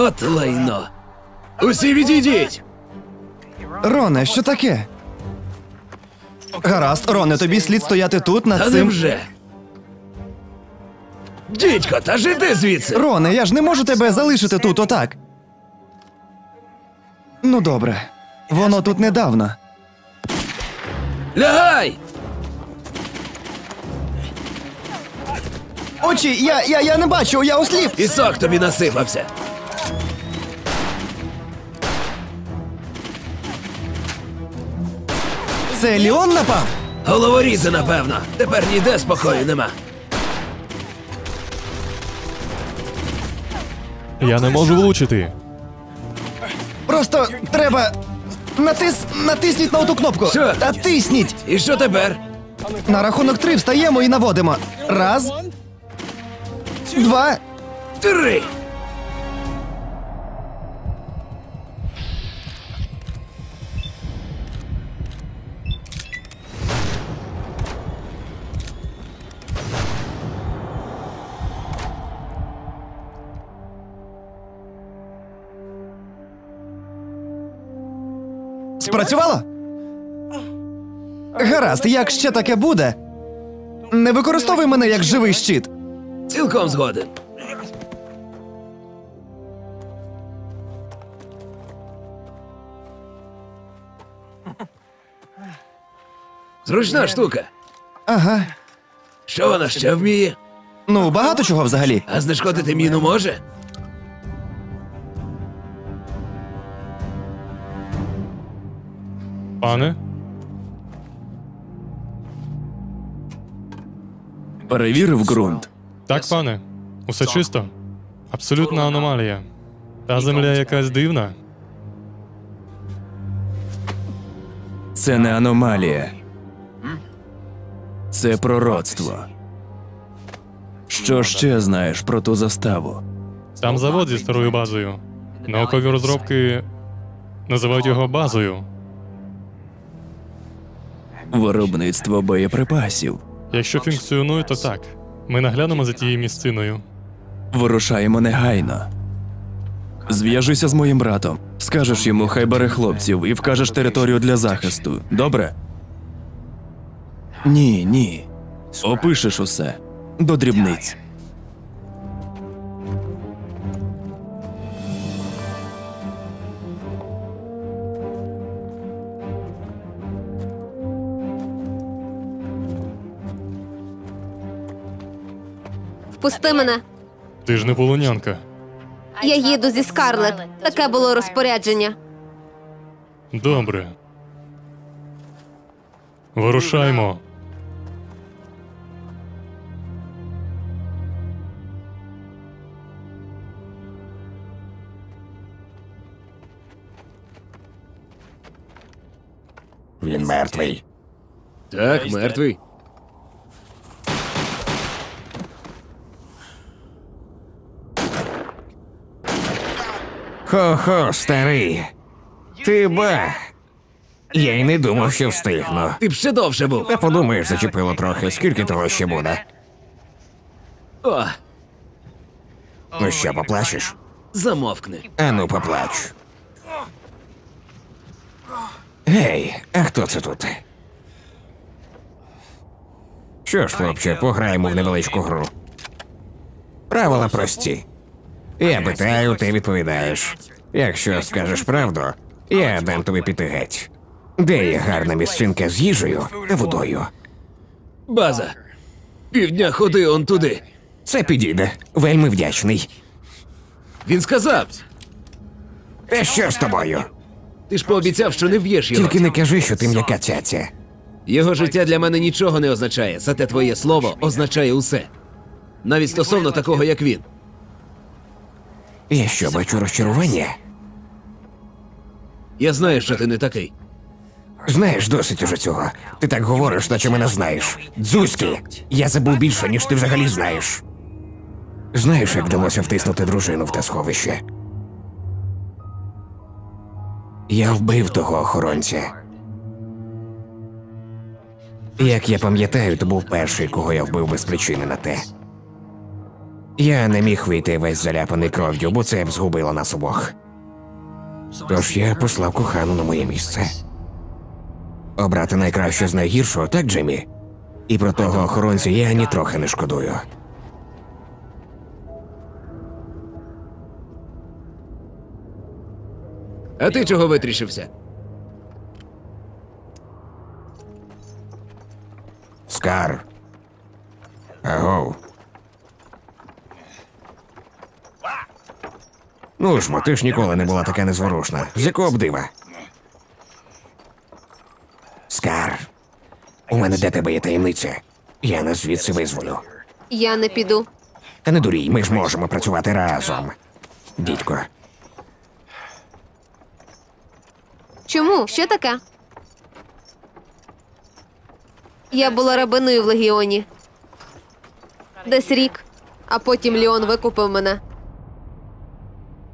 От лайно. Усі відійдіть! Роне, що таке? Гаразд, Роне, тобі слід стояти тут над Та цим. невже? Дідько, та ж іди звідси! Роне, я ж не можу тебе залишити тут отак. Ну добре. Воно тут недавно. Лягай! Очі, я, я, я не бачу, я осліп. Пісок тобі насипався. Це Ліон напав? Головорізи, напевно. Тепер ніде спокою нема. Я не можу влучити. Просто треба. Натис. Натисніть на оту кнопку. Що? Та тисніть. І що тепер? На рахунок три встаємо і наводимо. Раз. Два. Три! Спрацювало? Гаразд, як ще таке буде. Не використовуй мене як живий щит. Цілком згоден. Зручна штука. Ага. Що вона ще вміє? Ну, багато чого взагалі. А знешкодити міну може? Пане? Перевірив ґрунт. Так, пане. Усе чисто. Абсолютна аномалія. Та земля якась дивна. Це не аномалія. Це пророцтво. Що ще знаєш про ту заставу? Там завод зі старою базою. Наукові розробки називають його базою. Виробництво боєприпасів. Якщо функціонує, то так. Ми наглянемо за тією місциною. Вирушаємо негайно. Зв'яжися з моїм братом. Скажеш йому, хай бере хлопців і вкажеш територію для захисту. Добре? Ні, ні. Опишеш усе. До дрібниць. Впусти мене. Ти ж не полонянка. Я їду зі Скарлет. Таке було розпорядження. Добре. Вирушаймо. Він мертвий. Так, мертвий. Хо-хо, старий. Ти ба. Я й не думав, що встигну. Ти б ще довше був. Та подумаєш, зачепило трохи, скільки того ще буде. О, Ну що, поплачеш? замовкни. Ану, поплач. Гей, а хто це тут? Що ж, хлопче, пограємо в невеличку гру. Правила прості. Я питаю, ти відповідаєш. Якщо скажеш правду, я дам тобі піти геть. Де є гарна місцинка з їжею та водою? База. Півдня ходи он туди. Це підійде. Вельми вдячний. Він сказав. Та що з тобою? Ти ж пообіцяв, що не вб'єш його. Тільки не кажи, що ти м'яка цяця. Його життя для мене нічого не означає, зате твоє слово означає усе. Навіть стосовно такого, як він. Я що, бачу розчарування? Я знаю, що ти не такий. Знаєш, досить уже цього. Ти так говориш, наче мене знаєш. Дзузьки, я забув більше, ніж ти взагалі знаєш. Знаєш, як вдалося втиснути дружину в те сховище? Я вбив того охоронця. Як я пам'ятаю, то був перший, кого я вбив без причини на те. Я не міг вийти весь заляпаний кров'ю, бо це б згубило нас обох. Тож я послав кохану на моє місце. Обрати найкраще з найгіршого, так, Джиммі? І про того охоронця я нітрохи не шкодую. А ти чого витрішився? Скар. Ну ж, мо, ти ж ніколи не була така незворушна. З якого б дива? Скар. У мене для тебе є таємниця. Я нас звідси визволю. Я не піду. Та не дурій, ми ж можемо працювати разом. Дідько. Чому? Що таке? Я була рабиною в легіоні. Десь рік, а потім Ліон викупив мене.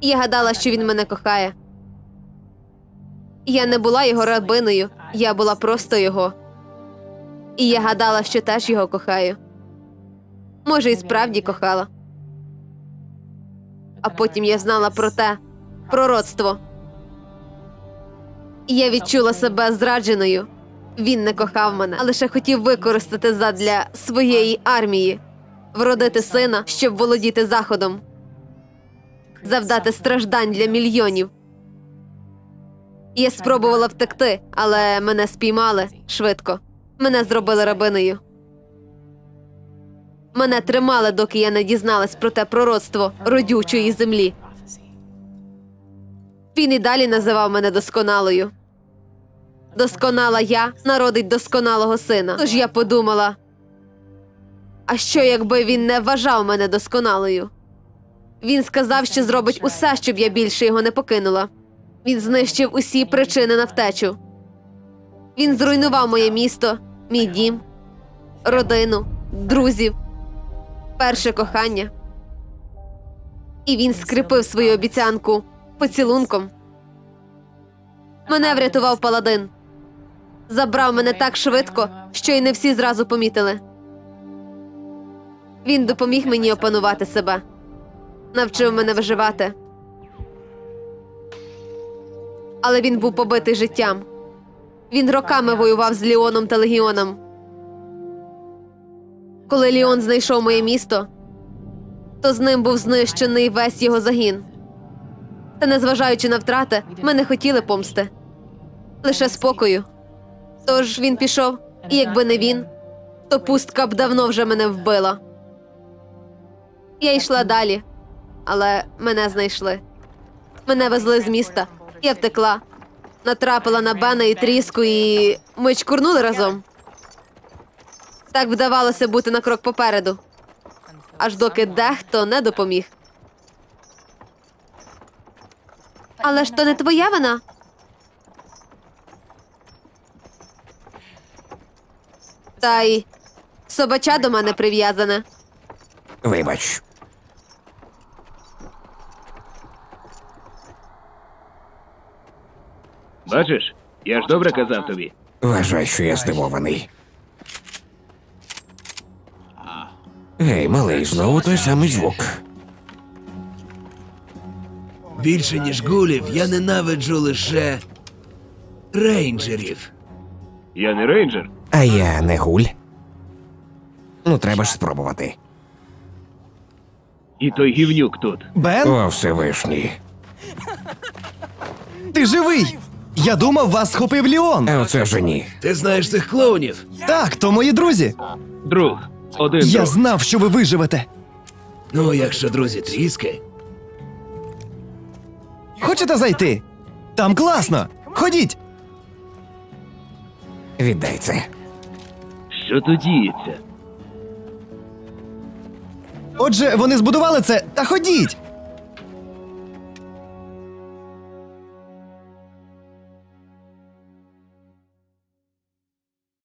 Я гадала, що він мене кохає. Я не була його рабиною, я була просто його. І я гадала, що теж його кохаю. Може, і справді кохала. А потім я знала про те пророцтво. І Я відчула себе зрадженою. Він не кохав мене, а лише хотів використати задля своєї армії, вродити сина, щоб володіти заходом, завдати страждань для мільйонів. Я спробувала втекти, але мене спіймали швидко. Мене зробили рабиною. Мене тримали, доки я не дізналась про те пророцтво родючої землі. Він і далі називав мене досконалою. Досконала я народить досконалого сина. Тож я подумала: а що, якби він не вважав мене досконалою? Він сказав, що зробить усе, щоб я більше його не покинула. Він знищив усі причини на втечу. Він зруйнував моє місто, мій дім, родину, друзів, перше кохання. І він скріпив свою обіцянку поцілунком. Мене врятував паладин. Забрав мене так швидко, що й не всі зразу помітили. Він допоміг мені опанувати себе, навчив мене виживати. Але він був побитий життям. Він роками воював з Ліоном та Легіоном. Коли Ліон знайшов моє місто, то з ним був знищений весь його загін. Та, незважаючи на втрати, ми не хотіли помсти лише спокою. Тож він пішов, і якби не він, то пустка б давно вже мене вбила. Я йшла далі, але мене знайшли. Мене везли з міста. Я втекла, натрапила на Бена і тріску, і ми чкурнули разом. Так вдавалося бути на крок попереду, аж доки дехто не допоміг. Але ж то не твоя вина. Та й собача до мене прив'язане. Вибач. Бачиш, я ж добре казав тобі. Вважай, що я здивований. Гей, малий, знову той самий звук. Більше ніж гулів, я ненавиджу лише рейнджерів. Я не рейнджер. А я не гуль. Ну, треба ж спробувати. І той гівнюк тут. Бен, О, Всевишній. ти живий! Я думав, вас схопив Ліон. А оце вже ні. Ти знаєш цих клоунів? Так, то мої друзі. Друг. Один Я друг. знав, що ви виживете. Ну, якщо друзі тріски. Хочете зайти? Там класно. Ходіть. Віддай це. Що тут діється? Отже, вони збудували це, та ходіть.